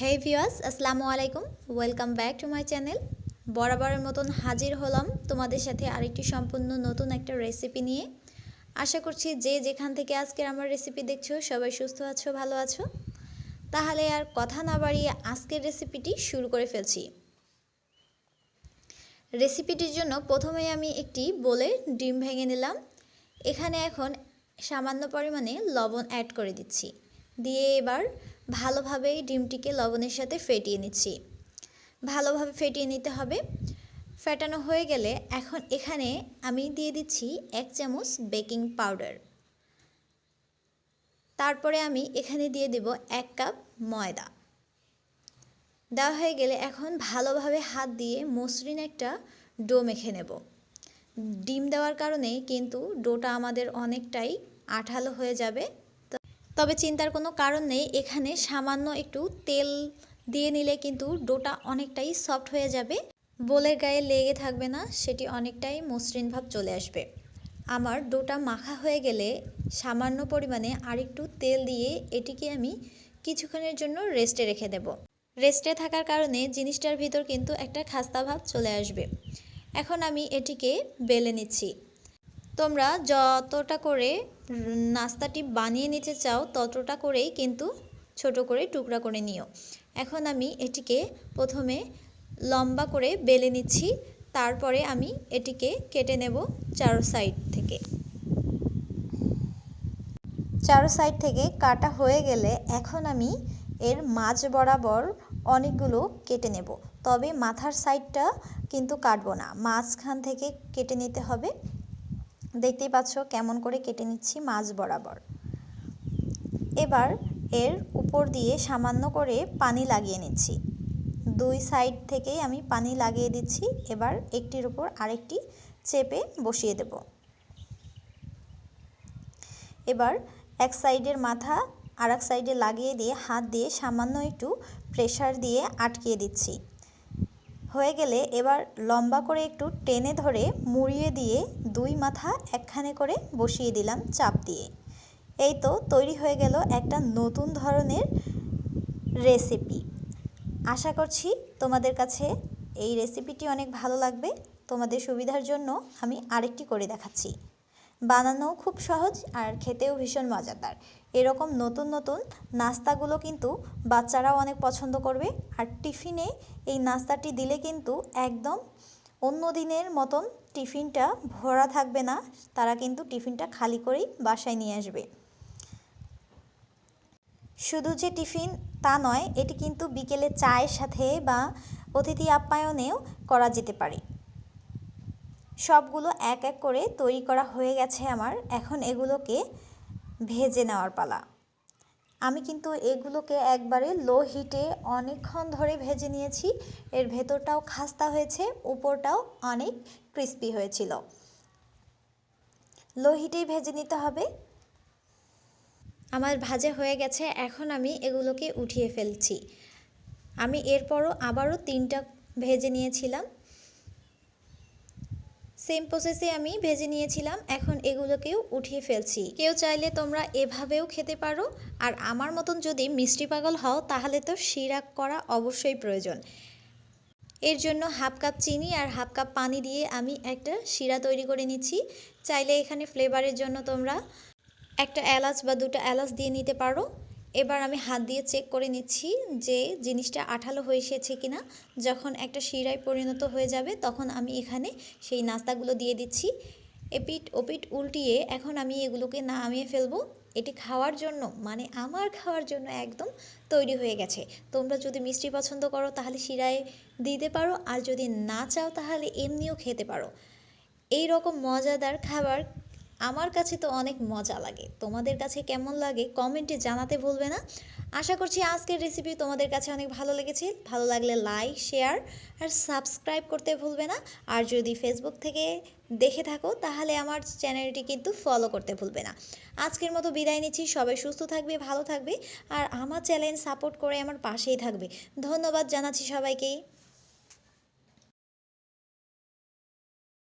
হে viewers আসসালামু আলাইকুম। Welcome back to my channel বরাবরের মতন হাজির হলাম তোমাদের সাথে আরেকটি সম্পূর্ণ নতুন একটা রেসিপি নিয়ে। আশা করছি যে যেখান থেকে আজকের আমার রেসিপি দেখছ, সবাই সুস্থ আছো, ভালো আছো। তাহলে আর কথা না বাড়িয়ে আজকের রেসিপিটি শুরু করে ফেলছি। রেসিপিটির জন্য প্রথমে আমি একটি বলে ডিম ভেঙে নিলাম। এখানে এখন সামান্য পরিমাণে লবণ অ্যাড করে দিচ্ছি। দিয়ে এবার ভালোভাবে ডিমটিকে লবণের সাথে ফেটিয়ে নিচ্ছি। ভালোভাবে ফেটিয়ে নিতে হবে। ফেটানো হয়ে গেলে এখন এখানে আমি দিয়ে দিচ্ছি এক চামচ বেকিং পাউডার। তারপরে আমি এখানে দিয়ে দেব এক কাপ ময়দা। দেওয়া হয়ে গেলে এখন ভালোভাবে হাত দিয়ে মসৃণ একটা ডো মেখে নেব। ডিম দেওয়ার কারণে কিন্তু ডোটা আমাদের অনেকটাই আঠালো হয়ে যাবে। তবে চিন্তার কোনো কারণ নেই। এখানে সামান্য একটু তেল দিয়ে নিলে কিন্তু ডোটা অনেকটাই সফট হয়ে যাবে। বোলের গায়ে লেগে থাকবে না, সেটি অনেকটাই মসৃণ ভাব চলে আসবে। আমার ডোটা মাখা হয়ে গেলে সামান্য পরিমাণে আরেকটু তেল দিয়ে এটিকে আমি কিছুক্ষণের জন্য রেস্টে রেখে দেব। রেস্টে থাকার কারণে জিনিসটার ভিতর কিন্তু একটা খাস্তা ভাব চলে আসবে। এখন আমি এটিকে বেলে নিচ্ছি। তোমরা যতটা করে নাস্তাটি বানিয়ে নিতে চাও, ততটা করেই কিন্তু ছোট করে টুকরা করে নিও। এখন আমি এটিকে প্রথমে লম্বা করে বেলে নিচ্ছি, তারপরে আমি এটিকে কেটে নেব চারো সাইড থেকে। চারো সাইড থেকে কাটা হয়ে গেলে এখন আমি এর মাঝ বরাবর অনেকগুলো কেটে নেব। তবে মাথার সাইডটা কিন্তু কাটবো না, মাঝখান থেকে কেটে নিতে হবে। দেখতেই পাচ্ছ কেমন করে কেটে নিচ্ছি মাছ বরাবর। এবার এর উপর দিয়ে সামান্য করে পানি লাগিয়ে নিচ্ছি। দুই সাইড থেকেই আমি পানি লাগিয়ে দিচ্ছি। এবার একটির উপর আরেকটি চেপে বসিয়ে দেব। এবার এক সাইডের মাথা আর সাইডে লাগিয়ে দিয়ে হাত দিয়ে সামান্য একটু প্রেশার দিয়ে আটকিয়ে দিচ্ছি। হয়ে গেলে এবার লম্বা করে একটু টেনে ধরে মুড়িয়ে দিয়ে দুই মাথা একখানে করে বসিয়ে দিলাম চাপ দিয়ে। এই তো তৈরি হয়ে গেল একটা নতুন ধরনের রেসিপি আশা করছি তোমাদের কাছে এই রেসিপিটি অনেক ভালো লাগবে। তোমাদের সুবিধার জন্য আমি আরেকটি করে দেখাচ্ছি। বানানোও খুব সহজ আর খেতেও ভীষণ মজাদার। এরকম নতুন নতুন নাস্তাগুলো কিন্তু বাচ্চারাও অনেক পছন্দ করবে। আর টিফিনে এই নাস্তাটি দিলে কিন্তু একদম অন্য দিনের মতন টিফিনটা ভরা থাকবে না, তারা কিন্তু টিফিনটা খালি করেই বাসায় নিয়ে আসবে। শুধু যে টিফিন তা নয়, এটি কিন্তু বিকেলে চায়ের সাথে বা অতিথি আপ্যায়নেও করা যেতে পারে। সবগুলো এক এক করে তৈরি করা হয়ে গেছে আমার। এখন এগুলোকে ভেজে নেওয়ার পালা। আমি কিন্তু এগুলোকে একবারে লো হিটে অনেকক্ষণ ধরে ভেজে নিয়েছি। এর ভেতরটাও খাস্তা হয়েছে, উপরটাও অনেক ক্রিস্পি হয়েছিল। লো হিটেই ভেজে নিতে হবে। আমার ভাজা হয়ে গেছে, এখন আমি এগুলোকে উঠিয়ে ফেলছি। আমি এরপরও আবারও তিনটা ভেজে নিয়েছিলাম। সেম প্রসেসে আমি ভেজে নিয়েছিলাম, এখন এগুলোকেও উঠিয়ে ফেলছি। কেউ চাইলে তোমরা এভাবেও খেতে পারো, আর আমার মতন যদি মিষ্টি পাগল হও, তাহলে তো শিরা করা অবশ্যই প্রয়োজন। এর জন্য হাফ কাপ চিনি আর হাফ কাপ পানি দিয়ে আমি একটা শিরা তৈরি করে নিচ্ছি। চাইলে এখানে ফ্লেভারের জন্য তোমরা একটা এলাচ বা দুটো এলাচ দিয়ে নিতে পারো। এবার আমি হাত দিয়ে চেক করে নিচ্ছি যে জিনিসটা আঠালো হয়ে এসেছে কিনা। যখন একটা শিরায় পরিণত হয়ে যাবে, তখন আমি এখানে সেই নাস্তাগুলো দিয়ে দিচ্ছি। এপিট ওপিট উল্টিয়ে এখন আমি এগুলোকে নামিয়ে ফেলব। এটি খাওয়ার জন্য মানে আমার খাওয়ার জন্য একদম তৈরি হয়ে গেছে। তোমরা যদি মিষ্টি পছন্দ করো, তাহলে শিরায় দিতে পারো। আর যদি না চাও, তাহলে এমনিও খেতে পারো। এই রকম মজাদার খাবার আমার কাছে তো অনেক মজা লাগে। তোমাদের কাছে কেমন লাগে কমেন্টে জানাতে ভুলবে না। আশা করছি আজকের রেসিপি তোমাদের কাছে অনেক ভালো লেগেছে। ভালো লাগলে লাইক শেয়ার আর সাবস্ক্রাইব করতে ভুলবে না। আর যদি ফেসবুক থেকে দেখে থাকো, তাহলে আমার চ্যানেলটি কিন্তু ফলো করতে ভুলবে না। আজকের মতো বিদায় নিচ্ছি। সবাই সুস্থ থাকবে, ভালো থাকবে। আর আমার চ্যানেল সাপোর্ট করে আমার পাশেই থাকবে। ধন্যবাদ জানাচ্ছি সবাইকেই